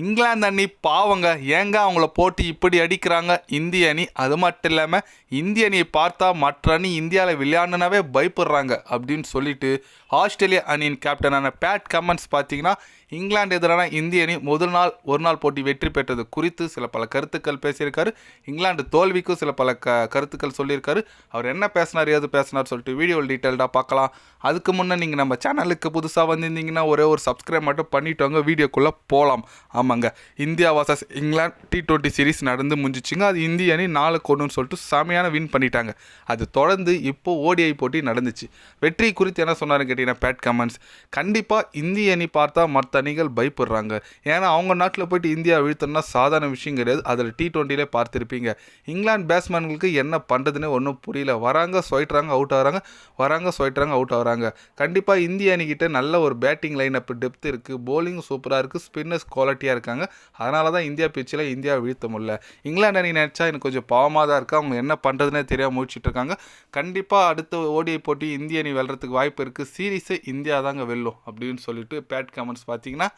இங்கிலாந்து அணி பாவங்க. ஏங்க அவங்கள போட்டு இப்படி அடிக்கிறாங்க? இந்திய அணி அது மட்டும் இல்லாமல் இந்திய அணியை பார்த்தா மற்ற அணி இந்தியாவில் விளையாடுனாவே பயப்படுறாங்க அப்படின்னு சொல்லிட்டு ஆஸ்திரேலிய அணியின் கேப்டனான பேட் கமன்ஸ் பார்த்தீங்கன்னா இங்கிலாந்து எதிரான இந்திய அணி முதல் நாள் ஒரு நாள் போட்டி வெற்றி பெற்றது குறித்து சில பல கருத்துக்கள் பேசியிருக்காரு. இங்கிலாந்து தோல்விக்கும் சில பல க கருத்துக்கள் சொல்லியிருக்காரு. அவர் என்ன பேசினார் ஏது பேசினார் சொல்லிட்டு வீடியோவில் டீட்டெயில்டாக பார்க்கலாம். அதுக்கு முன்னே நீங்கள் நம்ம சேனலுக்கு புதுசாக வந்திருந்தீங்கன்னா ஒரே ஒரு சப்ஸ்கிரைப் மட்டும் பண்ணிட்டு வாங்க வீடியோக்குள்ளே போகலாம் ஆமாம் ஆமாங்க. India versus England T twenty series நடந்து முடிஞ்சிச்சுங்க. அது இந்திய அணி நாலு கொண்டுன்னு சொல்லிட்டு செமையான வின் பண்ணிட்டாங்க. அது தொடர்ந்து இப்போ ஓடிஐ போட்டி நடந்துச்சு. வெற்றி குறித்து என்ன சொன்னாருன்னு கேட்டிங்கன்னா பேட் கமெண்ட்ஸ் கண்டிப்பாக இந்திய அணி பார்த்தா மற்ற அணிகள் பயப்படுறாங்க. ஏன்னா அவங்க நாட்டில் போயிட்டு இந்தியா வீழ்த்தணும்னா சாதாரண விஷயம் கிடையாது. அதில் டி ட்வெண்ட்டிலே பார்த்துருப்பீங்க. இங்கிலாந்து பேட்ஸ்மேன்களுக்கு என்ன பண்ணுறதுன்னு ஒன்றும் புரியல. வராங்க சொயிட்றாங்க அவுட் ஆகிறாங்க. வராங்க சொயிட்றாங்க அவுட் ஆகிறாங்க. கண்டிப்பாக இந்திய அணிக்கிட்ட நல்ல ஒரு பேட்டிங் லைன் அப் டெப்த் இருக்குது போலிங் சூப்பராக இருக்குது ஸ்பின்னர்ஸ் குவாலிட்டியாக இருக்காங்க. அதனால தான் இந்தியா பிச்சில் இந்தியா வீழ்த்த முடியல. இங்கிலாந்து அணி நினச்சா எனக்கு கொஞ்சம் பாவமாக தான் இருக்குது அவங்க என்ன பண்ணுறதுனே தெரியாமல் முடிச்சுட்டு இருக்காங்க. கண்டிப்பாக அடுத்த ஓடிஐ போட்டி இந்திய அணி வெல்றதுக்கு வாய்ப்பு இருக்குது சீரீஸை இந்தியா தாங்க வெல்லும் அப்படின்னு சொல்லிட்டு பேட் கமெண்ட்ஸ் பார்த்தீங்கன்னா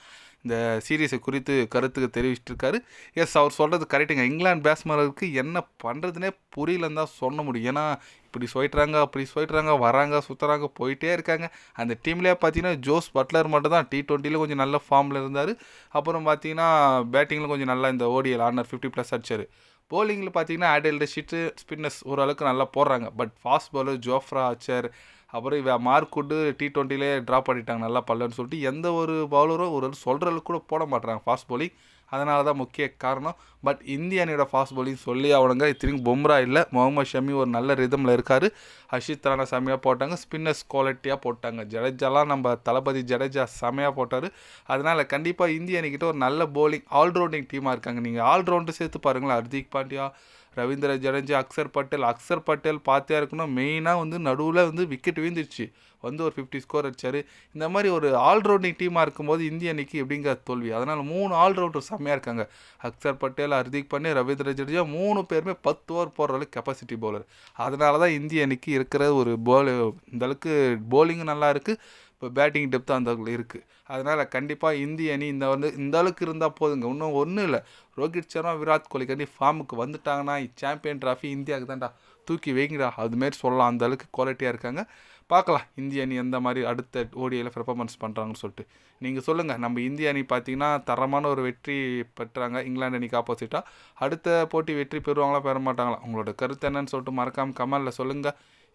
இந்த சீரீஸை குறித்து கருத்துக்கு தெரிவிச்சிட்டு இருக்காரு. எஸ் அவர் சொல்கிறது கரெக்டுங்க இங்கிலாந்து பேட்ஸ்மேனருக்கு என்ன பண்ணுறதுனே புரியலன்னு தான் சொல்ல முடியும். ஏன்னா இப்படி சொல்லிட்டுறாங்க அப்படி சொல்லிட்டுறாங்க வராங்க சுற்றுறாங்க போயிட்டே இருக்காங்க. அந்த டீம்லேயே பார்த்தீங்கன்னா ஜோஸ் பட்லர் மட்டும் தான் டி ட்வெண்ட்டியில் கொஞ்சம் நல்ல ஃபார்மில் இருந்தார். அப்புறம் பார்த்தீங்கன்னா பேட்டிங்கில் கொஞ்சம் நல்லா இந்த ஓடிஎல் ஆர்னர் ஃபிஃப்டி ப்ளஸ் அடிச்சார். போலிங்கில் பார்த்தீங்கன்னா ஆடல் ஷீட்டு ஸ்பின்னர்ஸ் ஓரளவுக்கு நல்லா போடுறாங்க. But fast bowler Jofra Archer அப்புறம் இவ மார்க்குட்டு டி ட்வெண்ட்டிலே ட்ராப் பண்ணிட்டாங்க நல்லா பல்லன்னு சொல்லிட்டு எந்த ஒரு பவுலரும் ஒரு சொல்கிற அளவுக்கு கூட போட மாட்டுறாங்க ஃபாஸ்ட் போலிங் அதனால தான் முக்கிய காரணம். பட் இந்திய அணியோட ஃபாஸ்ட் பவுலிங் சொல்லி அவனுங்க இத்தனைக்கும் பும்ரா இல்லை. முகமது ஷமி ஒரு நல்ல ரிதமில் இருக்கார். ஹர்ஷித் ராணா செமையாக போட்டாங்க. ஸ்பின்னர்ஸ் குவாலிட்டியாக போட்டாங்க. ஜடேஜாலாம் நம்ம தளபதி ஜடேஜா செமையாக போட்டார். அதனால் கண்டிப்பாக இந்திய அணிக்கிட்ட ஒரு நல்ல பவுலிங் ஆல்ரவுண்டிங் டீமாக இருக்காங்க. நீங்கள் ஆல்ரவுண்டு சேர்த்து பாருங்களேன். ஹர்திக் பாண்டியா ரவீந்திர ஜடேஜா அக்சர் பட்டேல். அக்சர் பட்டேல் பார்த்தே இருக்கணும்? மெயினாக வந்து நடுவில் வந்து விக்கெட் வீழ்ந்துருச்சு. வந்து ஒரு ஃபிஃப்டி ஸ்கோர் அடிச்சார். இந்த மாதிரி ஒரு ஆல்ரவுண்டிங் டீமாக இருக்கும்போது இந்திய அணிக்கு எப்படிங்கிற தோல்வி. அதனால் மூணு ஆல்ரவுண்டர் செம்மையாக இருக்காங்க. அக்சர் பட்டேல் ஹர்திக் பண்ணி ரவீந்திர ஜடேஜா மூணு பேருமே பத்து ஓவர் போடுற அளவுக்கு கெப்பாசிட்டி பவுலர் அதனால தான் இந்திய அணிக்கு இருக்கிற ஒரு போல் இந்த அளவுக்கு போலிங்கும் நல்லா இருக்குது இப்போ பேட்டிங் டெப்த் அந்த இருக்குது அதனால் கண்டிப்பாக இந்திய அணி இந்த வந்து இந்த அளவுக்கு இருந்தால் போதுங்க. இன்னும் ஒன்றும் இல்லை. ரோஹித் சர்மா விராட் கோலி கண்டி ஃபார்முக்கு வந்துட்டாங்கன்னா சாம்பியன் ட்ராஃபி இந்தியாவுக்கு தான்டா தூக்கி வைங்கடா. அதுமாரி சொல்லலாம். அந்த அளவுக்கு குவாலிட்டியாக இருக்காங்க. பார்க்கலாம். இந்திய அணி எந்த மாதிரி அடுத்த ஓடியில் பெர்ஃபார்மன்ஸ் பண்ணுறாங்கன்னு சொல்லிட்டு. நீங்கள் சொல்லுங்கள் நம்ம இந்திய அணி பார்த்தீங்கன்னா தரமான ஒரு வெற்றி பெற்றாங்க. இங்கிலாந்து அணிக்கு ஆப்போசிட்டாக அடுத்த போட்டி வெற்றி பெறுவாங்களா பெற மாட்டாங்களா? உங்களோட கருத்து என்னன்னு சொல்லிட்டு மறக்காமல் கமலில் சொல்லுங்கள்